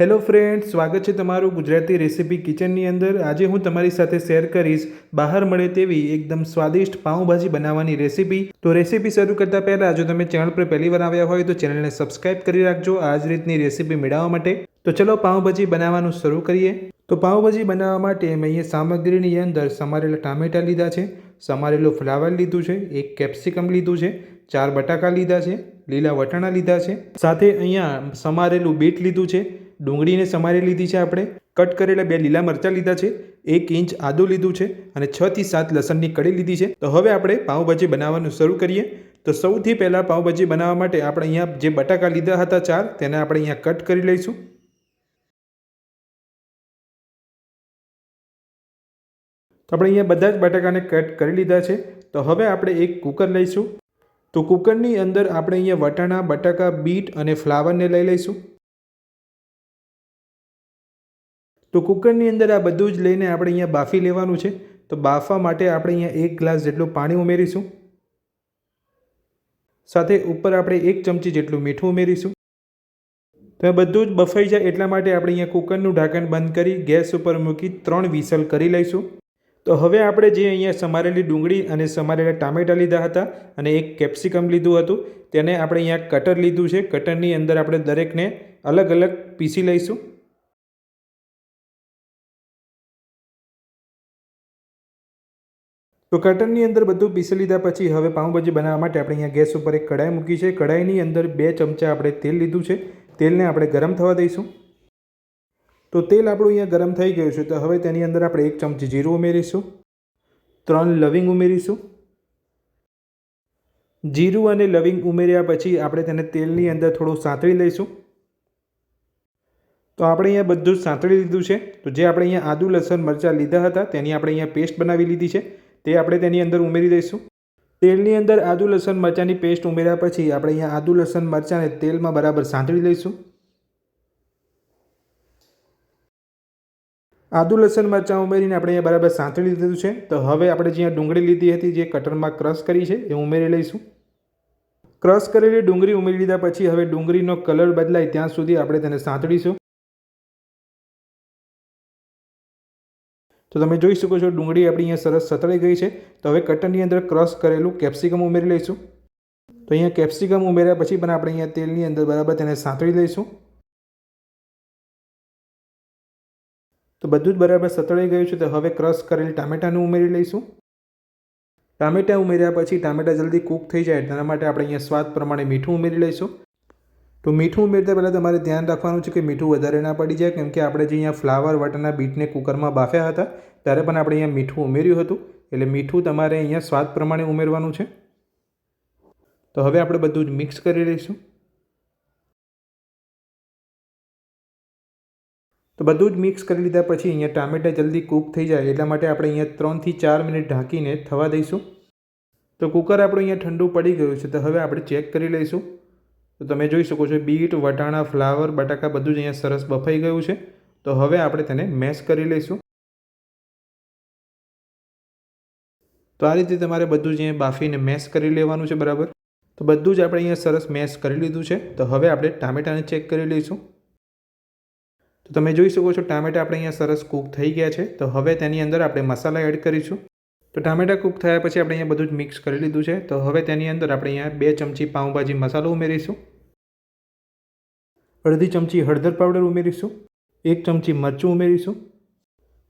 Hello friend સ્વાગત છે તમારું ગુજરાતી રેસીપી કિચનની અંદર. આજે હું તમારી સાથે શેર કરીશ બહાર મળે તેવી એકદમ સ્વાદિષ્ટ પાઉંભાજી બનાવવાની રેસીપી તો રેસીપી શરૂ કરતાં પહેલાં, જો તમે ચેનલ પર પહેલી વાર આવ્યા હોય તો ચેનલને સબસ્ક્રાઇબ કરી રાખજો. આ જ રીતની રેસીપી મેળવવા માટે. તો ચલો પાઉંભાજી બનાવવાનું શરૂ કરીએ. તો પાઉંભાજી બનાવવા માટે મેં અહીંયા સામગ્રીની અંદર સમારેલા ટામેટાં લીધા છે, સમારેલું ફ્લાવર લીધું છે, એક કેપ્સિકમ લીધું છે, ચાર બટાકા લીધા છે, લીલા વટાણા લીધા છે, સાથે અહીંયા સમારેલું બીટ લીધું છે ડુંગળીને સમારી લીધી છે આપણે. કટ કરેલા બે લીલા મરચાં લીધા છે. એક ઇંચ આદું લીધું છે અને છ થી સાત લસણની કડી લીધી છે. તો હવે આપણે પાઉંભાજી બનાવવાનું શરૂ કરીએ. તો સૌથી પહેલાં પાઉંભાજી બનાવવા માટે આપણે અહીંયા જે બટાકા લીધા હતા ચાર, તેને આપણે અહીંયા કટ કરી લઈશું. તો આપણે અહીંયા બધા જ બટાકાને કટ કરી લીધા છે. તો હવે આપણે એક કુકર લઈશું. તો કુકરની અંદર આપણે અહીંયા વટાણા, બટાકા, બીટ અને ફ્લાવરને લઈ લઈશું. તો કુકરની અંદર આ બધું જ લઈને આપણે અહીંયા બાફી લેવાનું છે. તો બાફવા માટે આપણે અહીંયા એક ગ્લાસ જેટલું પાણી ઉમેરીશું. સાથે ઉપર આપણે એક ચમચી જેટલું મીઠું ઉમેરીશું. તો બધું જ બફાઈ જાય એટલા માટે આપણે અહીંયા કુકરનું ઢાંકણ બંધ કરી ગેસ ઉપર મૂકી ત્રણ વિસલ કરી લઈશું. તો હવે આપણે જે અહીંયા સમારેલી ડુંગળી અને સમારેલા ટામેટાં લીધા હતા અને એક કેપ્સિકમ લીધું હતું, તેને આપણે અહીંયા કટર લીધું છે. કટરની અંદર આપણે દરેકને અલગ અલગ પીસી લઈશું. તો કટનની અંદર બધું પીસી લીધા પછી હવે પાઉંભાજી બનાવવા માટે આપણે અહીંયા ગેસ ઉપર એક કઢાઈ મૂકી છે. કઢાઈની અંદર બે ચમચા આપણે તેલ લીધું છે. તેલને આપણે ગરમ થવા દઈશું. તો તેલ આપણું અહીંયા ગરમ થઈ ગયું છે. તો હવે તેની અંદર આપણે એક ચમચી જીરું ઉમેરીશું. ત્રણ લવિંગ ઉમેરીશું. જીરું અને લવિંગ ઉમેર્યા પછી આપણે તેને તેલની અંદર થોડું સાંતળી લઈશું. તો આપણે અહીંયા બધું જ સાંતળી લીધું છે. તો જે આપણે અહીંયા આદુ, લસણ, મરચાં લીધા હતા, તેની આપણે અહીંયા પેસ્ટ બનાવી લીધી છે. તે આપણે તેની અંદર ઉમેરી દઈશું. તેલની અંદર આદુ, લસણ, મરચાંની પેસ્ટ ઉમેર્યા પછી આપણે અહીંયા આદુ, લસણ મરચાંને તેલમાં બરાબર સાંતળી લઈશું. આદુ, લસણ, મરચાં ઉમેરીને આપણે અહીંયા બરાબર સાંતળી લીધું છે. તો હવે આપણે જ્યાં ડુંગળી લીધી હતી જે કટરમાં ક્રશ કરી છે, એ ઉમેરી લઈશું. ક્રશ કરેલી ડુંગળી ઉમેરી લીધા પછી હવે ડુંગળીનો કલર બદલાય ત્યાં સુધી આપણે તેને સાંતળીશું. તો તમે જોઈ શકો છો, ડુંગળી આપણી અહીંયા સરસ સતળી ગઈ છે. તો હવે કટરની અંદર ક્રશ કરેલું કેપ્સિકમ ઉમેરી લઈશું. તો અહીંયા કેપ્સિકમ ઉમેર્યા પછી પણ આપણે અહીંયા તેલની અંદર બરાબર તેને સાંતળી લઈશું. તો બધું જ બરાબર સતળાઈ ગયું છે, તો હવે ક્રશ કરેલ ટામેટાનું ઉમેરી લઈશું. ટામેટાં ઉમેર્યા પછી ટામેટાં જલ્દી કૂક થઈ જાય, તેના માટે આપણે અહીંયા સ્વાદ પ્રમાણે મીઠું ઉમેરી લઈશું. તો મીઠું ઉમેરતા પહેલાં તમારે ધ્યાન રાખવાનું છે કે મીઠું વધારે ના પડી જાય, કેમ કે આપણે જે અહીંયા ફ્લાવર વટાણા બીટને કુકરમાં બાફ્યા હતા, ત્યારે પણ આપણે અહીંયા મીઠું ઉમેર્યું હતું. એટલે મીઠું તમારે અહીંયા સ્વાદ પ્રમાણે ઉમેરવાનું છે. તો હવે આપણે બધું જ મિક્સ કરી લઈશું. તો બધું જ મિક્સ કરી લીધા પછી અહીંયા ટામેટા જલ્દી કૂક થઈ જાય, એટલા માટે આપણે અહીંયા ત્રણથી ચાર મિનિટ ઢાંકીને થવા દઈશું. તો કુકર આપણું અહીંયા ઠંડુ પડી ગયું છે, તો હવે આપણે ચેક કરી લઈશું. તો તમે જોઈ શકો છો, બીટ, વટાણા, ફ્લાવર, બટાકા બધું જ અહીંયા સરસ બફાઈ ગયું છે. તો હવે આપણે તેને મેશ કરી લઈશું. તો આ રીતે તમારે બધું જ અહીંયા બાફીને મેશ કરી લેવાનું છે, બરાબર? તો બધું જ આપણે અહીંયા સરસ મેશ કરી લીધું છે. તો હવે આપણે ટામેટાને ચેક કરી લઈશું. તો તમે જોઈ શકો છો, ટામેટા આપણે અહીંયા સરસ કૂક થઈ ગયા છે. તો હવે તેની અંદર આપણે મસાલા એડ કરીશું. તો ટામેટા કૂક થયા પછી આપણે અહીંયા બધું જ મિક્સ કરી લીધું છે. તો હવે તેની અંદર આપણે અહીંયા બે ચમચી પાઉંભાજી મસાલો ઉમેરીશું. અડધી ચમચી હળદર પાવડર ઉમેરીશું. એક ચમચી મરચું ઉમેરીશું.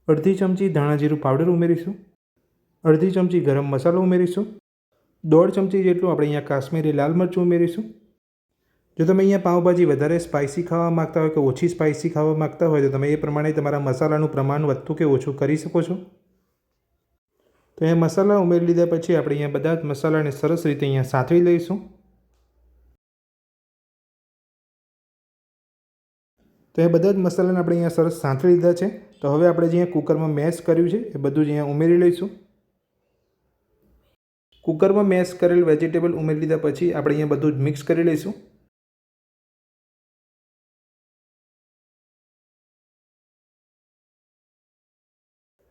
અડધી ચમચી ધાણા જીરું પાવડર ઉમેરીશું. અડધી ચમચી ગરમ મસાલો ઉમેરીશું. દોઢ ચમચી જેટલું આપણે અહીંયા કાશ્મીરી લાલ મરચું ઉમેરીશું. જો તમે અહીંયા પાઉંભાજી વધારે સ્પાઇસી ખાવા માગતા હોય કે ઓછી સ્પાઇસી ખાવા માગતા હોય તો તમે એ પ્રમાણે તમારા મસાલાનું પ્રમાણ વધતું કે ઓછું કરી શકો છો. તો અહીંયા મસાલા ઉમેરી લીધા પછી આપણે અહીંયા બધા જ મસાલાને સરસ રીતે અહીંયા સાંતળી લઈશું. તો એ બધા જ મસાલાને આપણે અહીંયા સરસ સાંતળી લીધા છે. તો હવે આપણે જે અહીંયા કુકરમાં મેશ કર્યું છે એ બધું જ અહીંયા ઉમેરી લઈશું. કુકરમાં મેશ કરેલ વેજીટેબલ ઉમેરી લીધા પછી આપણે અહીંયા બધું જ મિક્સ કરી લઈશું.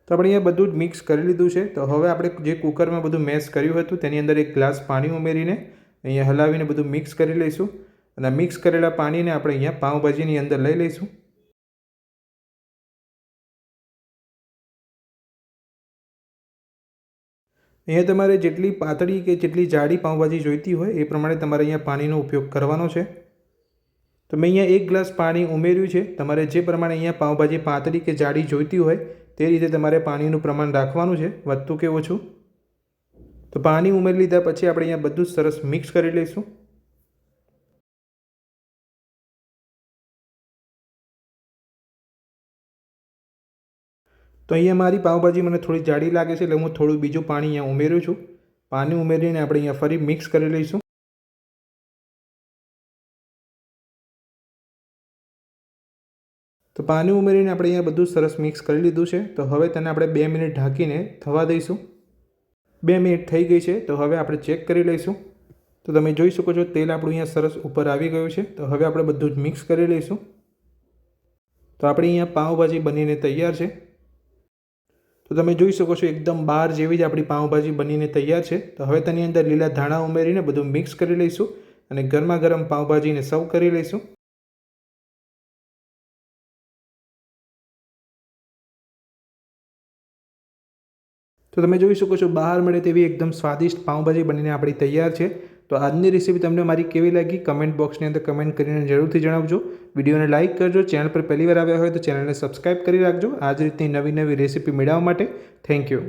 તો આપણે અહીંયા બધું જ મિક્સ કરી લીધું છે. તો હવે આપણે જે કુકરમાં બધું મેશ કર્યું હતું, તેની અંદર એક ગ્લાસ પાણી ઉમેરીને અહીંયા હલાવીને બધું મિક્સ કરી લઈશું. અને મિક્સ કરેલા પાણીને આપણે અહીંયા પાઉંભાજીની અંદર લઈ લઈશું. અહીંયા તમારે જેટલી પાતળી કે જેટલી જાડી પાઉંભાજી જોઈતી હોય, એ પ્રમાણે તમારે અહીંયા પાણીનો ઉપયોગ કરવાનો છે. તો મેં અહીંયા એક ગ્લાસ પાણી ઉમેર્યું છે. તમારે જે પ્રમાણે અહીંયા પાઉંભાજી પાતળી કે જાડી જોઈતી હોય તે રીતે તમારે પાણીનું પ્રમાણ રાખવાનું છે. વધતું કે ઓછું? તો પાણી ઉમેરી લીધા પછી આપણે અહીંયા બધું જ સરસ મિક્સ કરી લઈશું. તો અહીંયા મારી પાઉંભાજી મને થોડી જાડી લાગે છે એટલે હું થોડું બીજું પાણી અહીંયા ઉમેર્યું છું. પાણી ઉમેરીને આપણે અહીંયા ફરી મિક્સ કરી લઈશું. તો પાણી ઉમેરીને આપણે અહીંયા બધું સરસ મિક્સ કરી લીધું છે. તો હવે તેને આપણે બે મિનિટ ઢાંકીને થવા દઈશું. બે મિનિટ થઈ ગઈ છે, તો હવે આપણે ચેક કરી લઈશું. તો તમે જોઈ શકો છો, તેલ આપણું અહીંયા સરસ ઉપર આવી ગયું છે. તો હવે આપણે બધું જ મિક્સ કરી લઈશું. તો આપણી અહીંયા પાઉંભાજી બનીને તૈયાર છે. તો તમે જોઈ શકો છો, એકદમ બહાર જેવી જ આપણી પાઉંભાજી બનીને તૈયાર છે. તો હવે તેની અંદર લીલા ધાણા ઉમેરીને બધું મિક્સ કરી લઈશું અને ગરમા ગરમ પાઉંભાજીને સર્વ કરી લઈશું. તો તમે જોઈ શકો છો, બહાર મળે તેવી એકદમ સ્વાદિષ્ટ પાઉંભાજી બનીને આપણી તૈયાર છે. તો આજની રેસીપી તમને મારી કેવી લાગી? કમેન્ટ બોક્સની અંદર કમેન્ટ કરીને જરૂરથી જણાવજો. વિડીયોને લાઇક કરજો. ચેનલ પર પહેલી વાર આવ્યા હોય તો ચેનલને સબસ્ક્રાઇબ કરી રાખજો. આ જ રીતની નવી નવી રેસીપી મેળવવા માટે થેન્ક યુ